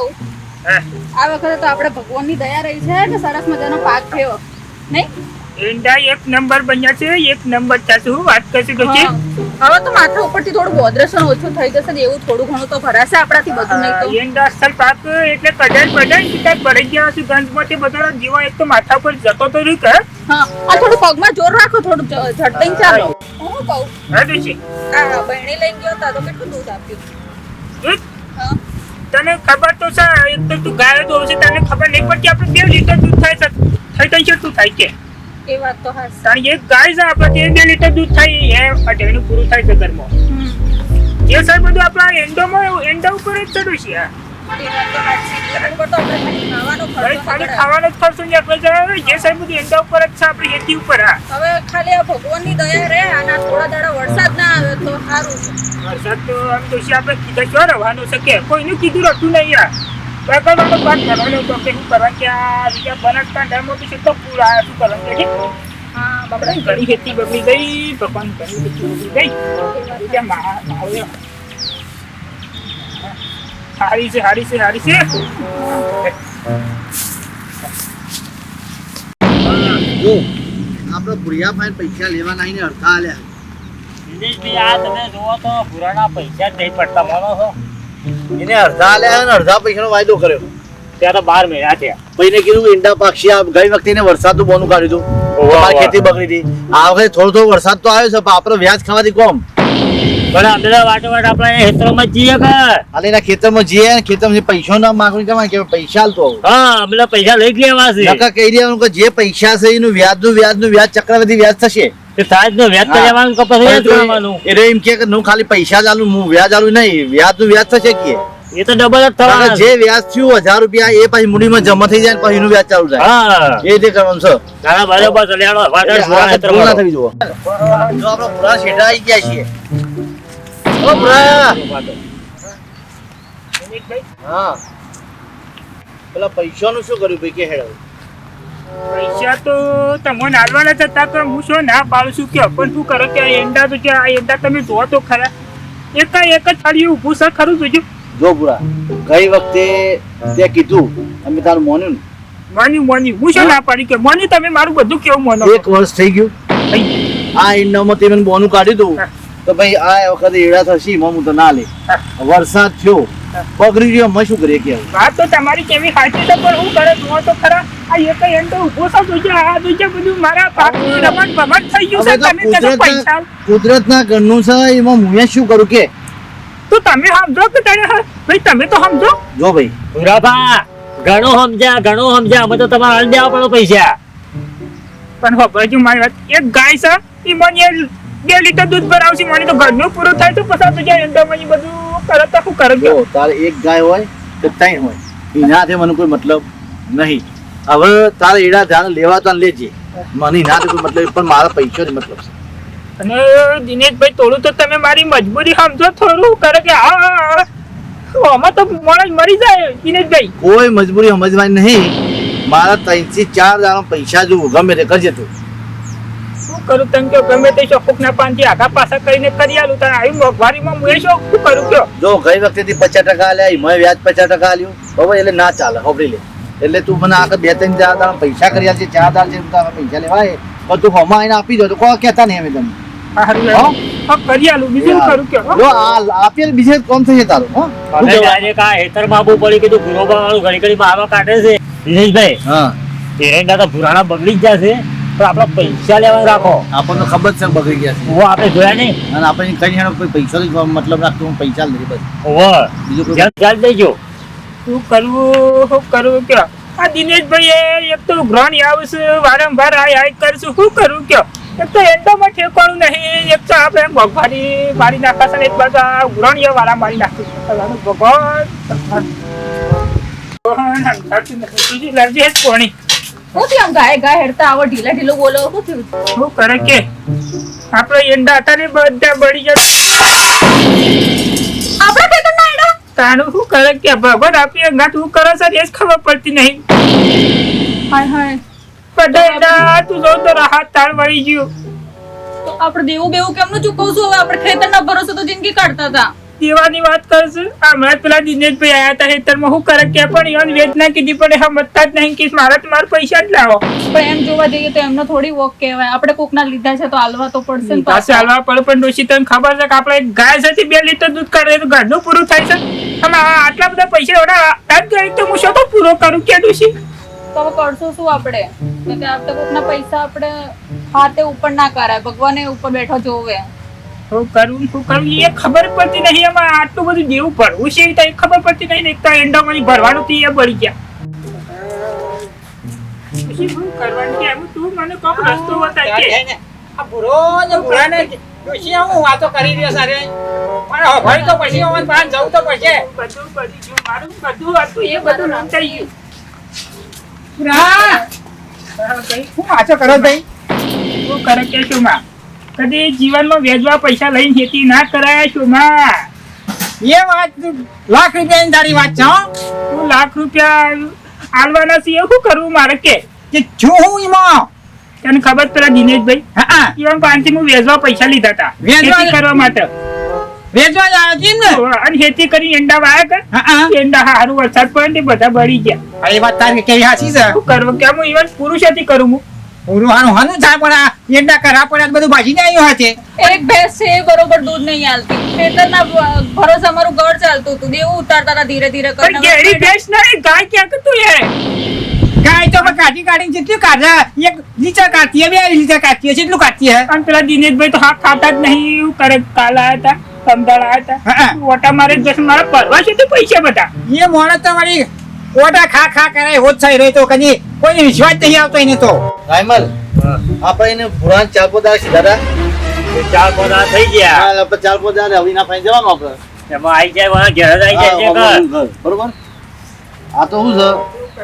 કહું આ વખતે તો આપણે ભગવાનની દયા રહી છે ને સરસ મજાનો પાક થયો. નહીં? ઈંડા એક નંબર બન્યા છે એક નંબર હું વાત કરશું તો છે. હવે તો માથા ઉપરથી થોડું બોદ્રેશન ઓછું થઈ જશે ને એવું થોડું ઘણું તો ભરાશે આપણાથી બધું નહીં તો. ઈંડા અસલ પાક એટલે કદાચ બધા સીધા ભરાઈ ગયા હશે ગંજમાંથી બધા જીવા એક તો માથા ઉપર જતો તો રહ્યું કે? હા આ થોડું પગમાં જોર રાખો થોડું ઝટકીને ચાલો. હું. કહું? હા તો આ બહેણી લઈ ગયો તા તો કેટલું દૂધ આપ્યું? દૂધ? તને ખબર તો છે એક તો તું ગાય તો હશે તને ખબર નહીં પડતી આપણે બે લીટર દૂધ થાય છે. થઈ થઈ શું થાય છે? એ વાત તો હા કે એક ગાય છે આપણે બે લીટર દૂધ થાય એ અઢાઈનું પૂરું થાય છે ઘરમાં. એ સાહેબ બધું આપણા એન્ડોમાં એન્ડો ઉપર જ ચડ્યું છે. આ. એ વાત તો સાચી. એના ઉપર તો ખાવાનો ભાઈ ખર્ચો ખાલી કરે. ખાવાનો જ ખર્ચો ને આપણે જાય જે સાહેબ બધું એન્ડા ઉપર જ છે આપણી ખેતી ઉપર હા હવે ખાલી આ ભગવાનની દયા રે અને આ થોડા દાડા વરસાદ ના આવે તો સારું વરસાદ તો આમ તો છે આપણે કીધા ક્યાં રહેવાનું છે કે કોઈનું કીધું રહેતું નહીં યાર બગાડવાનો વાત કરવાનો તો કે શું કરવા કે આ બીજા બનાસકાંઠામાં તો તો પૂર આવ્યા શું કરવાનું કે હા આપણે ઘણી ખેતી બગડી ગઈ ભગવાન ઘણી બગડી ગઈ મહાવરા. હારી છે હારી છે હારી છે. જો આપણે ભૂરિયા ભાઈ પૈસા લેવાના આઈને અડધા આલ્યા દિનેશભાઈ આ તમે જુઓ તો પુરાણા પૈસા જ નહીં પડતા માનો છો? એને અડધા આલ્યા અને અડધા પૈસાનો વાયદો કર્યો. ત્યાં તો બાર મહિના થયા. ભાઈને કીધું ઈંડા પાક્ષી આ ગઈ વખતે એને વરસાદનું બોનું કાઢ્યું હતું. ખેતી બગડી હતી. આ વખતે થોડો થોડો વરસાદ તો આવ્યો છે પણ આપણો વ્યાજ ખાવાથી કોમ? પણ અમે વાટો વાટ આપણે હેતરોમાં જઈએ કે. અને એના ખેતરમાં જઈએ ખેતરમાં પૈસા ના માંગણી કરવાની કે પૈસા આલતો આવું. હા અમે પૈસા લઈ લેવા છે. નકર કહી દેવાનું કે જે પૈસા છે એનું વ્યાજનું વ્યાજનું વ્યાજનું વ્યાજ થશે. તે નો વ્યાજ તો લેવાનું કે પછી વ્યાજ કરવાનું. એટલે એમ કે હું ખાલી પૈસા જ આલું હું વ્યાજ આલું નહીં વ્યાજનું વ્યાજ થશે કે? એ તો ડબલ જ થવાના જે વ્યાજ થયું હજાર રૂપિયા એ પછી મૂડીમાં જમા થઈ જાય પછી એનું વ્યાજ ચાલુ થાય. હા. એ રીતે કરવાનું છે. તારા બરોબર છે લેવાનો વાટો એટલે પુરાણા આ ભૂલ ના થવી જુઓ. જો આપણા પૂરા શેઠા આવી ગયા છીએ ઓ પુરા હા. પેલા પૈસાનું શું કર્યું ભાઈ? કે હેડ. પૈસા તો તમને હાલવાના હતા કે હું શું ના પાડું છું કે પણ શું કરો કે એંડા તો આ એંડા તમે જોવો તો ખરા. એક એક જ થાળીએ ઊભું ખરું જોજો જો ગઈ વખતે તે કીધું અમે તારું મોન્યું માન્યું માન્યું. હું શું ના પાડી કે માન્યું તમે? મારું બધું કેવું માનો એક વર્ષ થઈ ગયું. આ ઈંડામાં તે મને બોનું કાઢ્યું હતું. તો ભાઈ આ વખતે એડા થશે એમાં હું તો ના લે. વરસાદ થયો. પગરી ગયો અમે શું કરીએ કે વાત તો તમારી કેવી સાચી છે પણ હું કરે હું તો ખરા. આ એક એંડો ઊભો છે જોજો આ જોજો બધું મારા પાકનું રમણ ભમણ થઈ ગયું છે તમે તેને પૈસા કુદરતના કુદરતના ઘરનું છે એમાં હું શું કરું કે? તો તમે સમજો કે તને ભાઈ તમે તો સમજો. જો ભાઈ. પુરાભા ઘણું સમજ્યા ઘણું સમજ્યા અમે તો તમારે હાલ દેવા પડે પૈસા. પણ હો બાજુ મારી વાત એક ગાય છે એ મને બે લીટર દૂધ ભરાવશે મને તો ઘરનું પૂરું થાય તો પછી તો જ્યાં મને બધું કરે તો શું કરે? જો તારે એક ગાય હોય કે ત્રણ હોય એનાથી મને કોઈ મતલબ નહીં. હવે તારે એડા ધ્યાન લેવા તો લેજે. મને એનાથી કોઈ મતલબ પણ મારા પૈસા જ મતલબ છે. અને દિનેશભાઈ થોડું તો તમે મારી મજબૂરી સમજો થોડું કરે કે હા. આમાં તો માણસ મરી જાય દિનેશભાઈ. કોઈ મજબૂરી સમજવાની નહીં. મારા ત્રણથી ચાર દાણા પૈસા જો ગમે તે કરજે તું. શું કરું તમ કયો? ગમે તે શોખ ના પાનથી આગા પાછા કરીને કરી આલું તને આવી મોંઘવારીમાં હું એ શું કરું કયો? જો ગઈ વખતે થી પચાસ ટકા આલ્યા એમાં વ્યાજ પચાસ ટકા આલ્યું. બરાબર એટલે ના ચાલે હોબળી લે. એટલે તું મને આગળ બે ત્રણ ચાર દાડા પૈસા કરી આલજે ચાર દાડા છે તારા પૈસા લેવાય. તો તું હમણાં એને આપી દો તો કોઈ કહેતા નહીં અમે તમને તો બગડી જ જશે. પણ આપણે પૈસા લેવા રાખો. આપણને ખબર છે બગડી ગયા છે. આપણે જોયા નહીં. અને આપણે કઈ હેણો કોઈ પૈસા મતલબ રાખતો હું પૈસા લઈ બસ. ઓવો. બીજું કોઈ ચાલ દેજો. શું કરવું? શું કરવું કયો? આ દિનેશભાઈ એ એક તો ગ્રહણ આવશે વારંવાર આય આય કરશું. શું કરું કયો? એક તો એંડામાં ઠેકવાનું નહીં એક તો આપણે ભગવાની મારી નાખાશે ને એક બાજુ આ ગ્રહણીય વાળા મારી નાખીશું. ભગવાન કોણી હું થયું ગાય ગાય હેડતા આવો ઢીલા ઢીલો બોલો શું થયું? શું કરે કે? આપણે એંડા હતા ને બધા બળી જાય કઈ તો એડા તાનું શું કરે કે? ભગવાન આપી અંગાત તું કરો સર એ જ ખબર પડતી નહીં. હાય હાય. બધા એંડા તું જો તો રાહત તાળ વળી ગયું. તો આપણે દેવું બેવું કેમનું ચૂકવશું? હવે આપણે ખેતરના ભરોસે તો જિંદગી કાઢતા હતા. દેવાની વાત કરશું? હમણાં પેલા દિનેશભાઈ આયા હતા હેતરમાં હું કરે કે પણ ઈવન વેચના કીધી પણ એ મતતા જ નહીં કે મારા તમાર પૈસા જ લાવો. પણ એમ જોવા જઈએ તો એમનો થોડી વોક કહેવાય. આપણે કોકના લીધા છે તો હાલવા તો પડશે ને પાસે હાલવા પડે પણ ડોશી તને ખબર છે કે આપણે એક ગાય સાથે બે લીટર દૂધ કાઢે તો ઘરનું પૂરું થાય છે? અને આટલા બધા પૈસા આજ ગઈ તો હું શું તો પૂરો કરું કે ડોશી? તો હવે કરશું શું આપણે? તો કે આપણે કોકના પૈસા આપણે હાથે ઉપર ના કરાય. ભગવાને ઉપર બેઠો જોવે. શું કરવું શું કરવું એ ખબર પડતી નહીં. એમાં આટલું બધું દેવું પડવું છે એ તો ખબર પડતી નહીં એક તો એન્ડોમાં ભરવાનું થી એ બળી ગયા. પછી શું કરવાનું કે એમ તું મને કોક રસ્તો બતાય કે. આ ભૂરો ને ભૂરાને ડોશી હું વાતો કરી રહ્યો સારે. પણ હવે તો પછી જવું તો પડશે. બધું ગયું. મારું બધું હતું એ બધું નામ થઈ ગયું. હા, ભાઈ શું વાતો કરો ભાઈ? શું કરે કે શું માં કદી જીવનમાં વેજવા પૈસા લઈને ખેતી ના કરાયમાં. એ વાત લાખ રૂપિયાની તારી વાત છે હું. લાખ રૂપિયા આલવાના છીએ શું કરવું મારે કે? છું હું એમાં તને ખબર પેલા દિનેશભાઈ? હા. ઈવન પાંચથી હું વેજવા પૈસા લીધા હતા વેજવા કરવા માટે. વેજવા જ છે ને અને ખેતી કરી એંડા વાયા કર. હા. એંડા હારું વરસાદ પડે ને બધા બળી ગયા. આ એ વાત તારી કેવી હાચી છે? શું કરવું કે હું ઈવન પુરુષોથી કરું હું? પૂરું હાનું હાનું થાય પણ આ એંડા કરા પણ આ બધું ભાજીને આવ્યું હાથે. એક ભેંસ છે બરોબર દૂધ નહીં આલતી. ખેતરના ભરોસે અમારું ઘર ચાલતું હતું. દેવું ઉતારતા હતા ધીરે ધીરે પણ ઘેરી ભેંસ નહીં ગાય ક્યાં કે તું એ કાંઈ તો અમે કાઢી કાઢીને જેટલું કાઢે એક લીટર કાઢતી બે લીટર કાઢતી હશે એટલું કાઢતી હે. પણ પેલા દિનેશભાઈ તો હા ખાતા જ નહીં એવું કરે કાલ હતા સમજાળ. હતા. ઓટા મારે મારા પરવા છે તે પૈસા બધા. એ મોણસ તમારી ઓટા ખા ખા કરાય હોત થઈ રહ્યો તો કદી કોઈને વિશ્વાસ નહીં આવતો એને તો. રાયમલ આપણે એને ભુરાન ચાર પોતા છે દાદા ચાર પોતા થઈ ગયા. હા, આપણે ચાર પોતા હવીના પાસે જવાનું આપણે. એમાં આઈ જાય વાળા ઘેર જ આઈ જાય છે બરોબર? આ તો શું છે?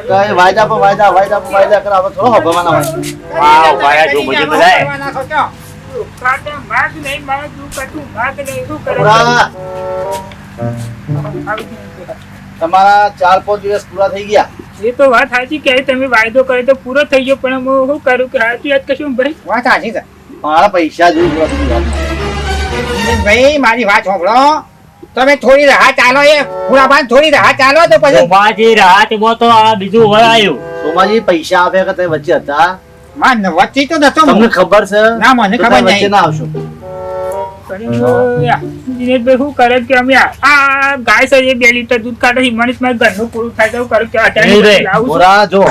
કે વાયદા પર વાયદા વાયદા પર વાયદા કરે આપણે થોડો હભાવાના હોય. વાવ, વાયા જો મજે બધાય. ખાતા માગ નહીં માગ તું કટું માગ નહીં શું કરે ભુરા, આવી ગયું. તમારા ચાર પાંચ દિવસ પૂરા થઈ ગયા. એ તો વાત સાચી કે તમે વાયદો કર્યો તો પૂરો થઈ ગયો પણ હું શું કરું કે સાચી વાત કશું ભાઈ? વાત સાચી છે. મારા પૈસા જોઈ ભાઈ મારી વાત સાંભળો. તમે થોડી રાહ ચાલો એ. પૂરાભાઈ થોડી રાહ ચાલો તો પછી ઉભાજી રાતમાં તો આ બીજું વળાયું સોમાજી પૈસા આપે કે તમે વચ્ચે હતા? માં વચ્ચે તો નતો તમને ખબર છે? ના, મને ખબર વચ્ચે નહીં. ના આવશો. દિનેશભાઈ શું કરે કે અમે આ- આ ગાય છે બે લીટર દૂધ કાઢે છે. મનીષ મારે ઘરનું પૂરું થાય તો કરું કે અઢાર નહીં રે. લીટર લાવું છું. મોરા જો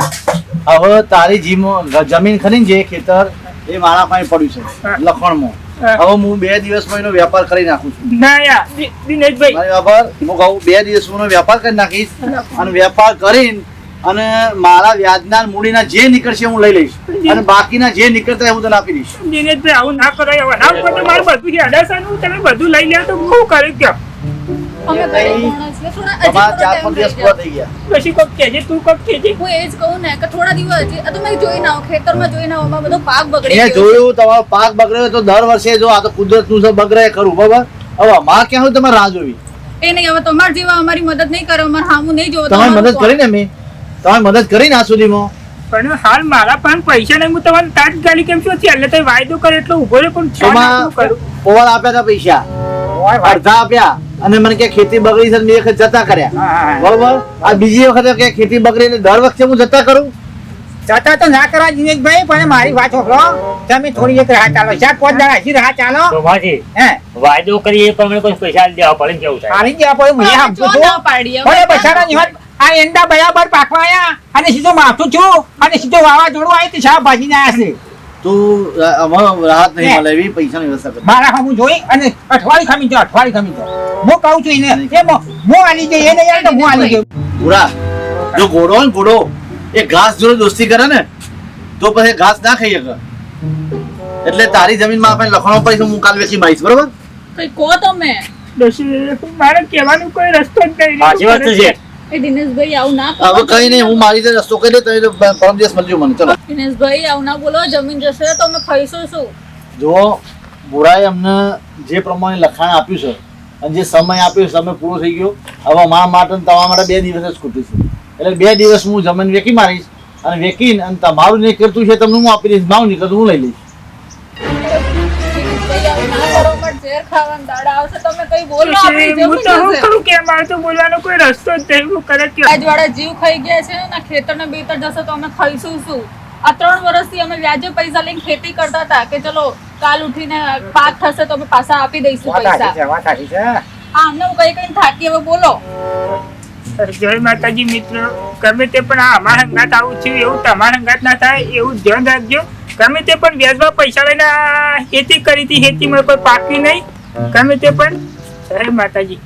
હવે તારી જીમો જમીન ખરી ને જે ખેતર એ મારા પાસે પડ્યું છે લખણ લખણમાં. હવે હું બે દિવસમાં એનો વેપાર કરી નાખું છું. ના યા, દિનેશભાઈ. મારી હું કહું બે દિવસમાં વેપાર કરી નાખીશ. અને વેપાર કરીને અને મારા વ્યાજના મૂડીના જે નીકળશે હું લઈ લઈશ. અને બાકીના જે નીકળતા હું તને આપી દઈશ. દિનેશભાઈ આવું ના કરાય. હવે ના ઉપર મારે બધું છે. અડાસાનું તમે બધું લઈ લે તો હું કરે કે અમે ગરીબ માણસ છીએ. થોડા હજી તમારા થોડો ચાર પાંચ દિવસ પૂરા થઈ ગયા. પછી કોક કહેજે તું કોક કહેજે હું એ જ કહું ને કે થોડા દિવસ હજી જોઈ ના ખેતરમાં જોઈ ના આવું બધો પાક બગડી મેં જોયું તમારો પાક બગડ્યો તો દર વર્ષે જો આ તો કુદરતનું છે બગડે ખરું બરાબર? હવે અમારે ક્યાં હોય તમારે રાહ જોવી? એ નહીં હવે તમારા જેવા અમારી મદદ નહીં કરે અમારે હામું નહીં જોવો તમારી મદદ કરી ને મેં તમારી મદદ કરી ના સુધીમાં? પણ હાલ મારા પાસે પૈસા નહીં હું તમને તાત્કાલિક કેમ છું? એટલે તો વાયદો કરે એટલો ઊભો રહે પણ પોવાળ આપ્યા હતા પૈસા. અડધા આપ્યા. અને મને કે ખેતી બગડી છે બે વખત જતા કર્યા. હા, હા. બરોબર? આ બીજી વખત કે ખેતી બગડી ને દર વખતે હું જતા કરું? જતા તો ના કરવા દિનેશભાઈ પણ મારી વાત સાંભળો તમે થોડી એક રાહ ચાલો. ચાર પાંચ દાડા હજી રાહ ચાલો. હે? વાયદો કરીએ પણ મને કોઈ પૈસા દેવા પડે કેવું થાય? હારી દેવા પડે અમે સમજુ છું પણ એ અમે બચારા ના નિહાળ આ એંડા બરાબર પાકવા આયા અને સીધો માથું છું અને સીધો વાવાઝોડું આવી તે શાકભાજી ના છે. તું અમારો રાહત નહીં મળે એવી પૈસાની વ્યવસ્થા મારા હું જોઈ અને અઠવાડિયું ખામી જાઓ અઠવાડિયું ખામી જાઓ હું કહું છું એને એ હું આલી જઈ એને યાર તો હું આલી જઈ પૂરા જો ઘોડો ને ઘોડો એ ઘાસ જોડે દોસ્તી કરે ને તો પછી ઘાસ ના ખાઈ શકે. એટલે તારી જમીનમાં આપણે લખણો પડી હું કાલ વેચી મારીશ બરોબર? કંઈ કહો તમે મારે કહેવાનું કોઈ રસ્તો જ નહીં. સાચી વાત છે. એ દિનેશભાઈ આવું ના હવે કઈ નહીં હું મારી રીતે રસ્તો કરી દે તમે તો પરમ દિવસ મળજો મને ચલો. દિનેશભાઈ આવું ના બોલો જમીન જશે તો અમે ખાઈશું શું? જો બુરાએ અમને જે પ્રમાણે લખાણ આપ્યું છે અને જે સમય આપ્યો સમય પૂરો થઈ ગયો હવે મારા માટે તમારા માટે બે દિવસ જ ખૂટીશું છે. એટલે બે દિવસ હું જમીન વેકી મારીશ અને વેકીને અને તમારું નહીં કરતું છે તમને હું આપી દઈશ મારું નહીં કરતું હું લઈ લઈશ. દિનેશભાઈ આવું ના કરો પણ છે ઝેર ખાવાના દાડા આવશે તમે કઈ બોલો હું તો શું જશે. કે મારે તો બોલવાનો કોઈ રસ્તો જ નહીં હું કરે કયો વ્યાજવાળા જીવ ખાઈ ગયા છે ને ખેતર બેતર જશે તો અમે ખાઈશું શું? આ ત્રણ વર્ષથી અમે વ્યાજે પૈસા લઈને ખેતી કરતા હતા કે ચલો કાલ ઉઠીને પાક થશે તો અમે પાછા આપી દઈશું પૈસા. છે વાત સાચી છે. આ અમને હું કઈ કઈ થાકી હવે બોલો. જય માતાજી મિત્રો. ગમે તે પણ આ અમારા હંગાત આવું થયું એવું તમારા હંગાત ના થાય એવું ધ્યાન રાખજો. ગમે તે પણ વ્યાજમાં પૈસા લઈને ખેતી કરી હતી ખેતીમાં કોઈ પાકી નહીં. ગમે તે પણ. જય માતાજી.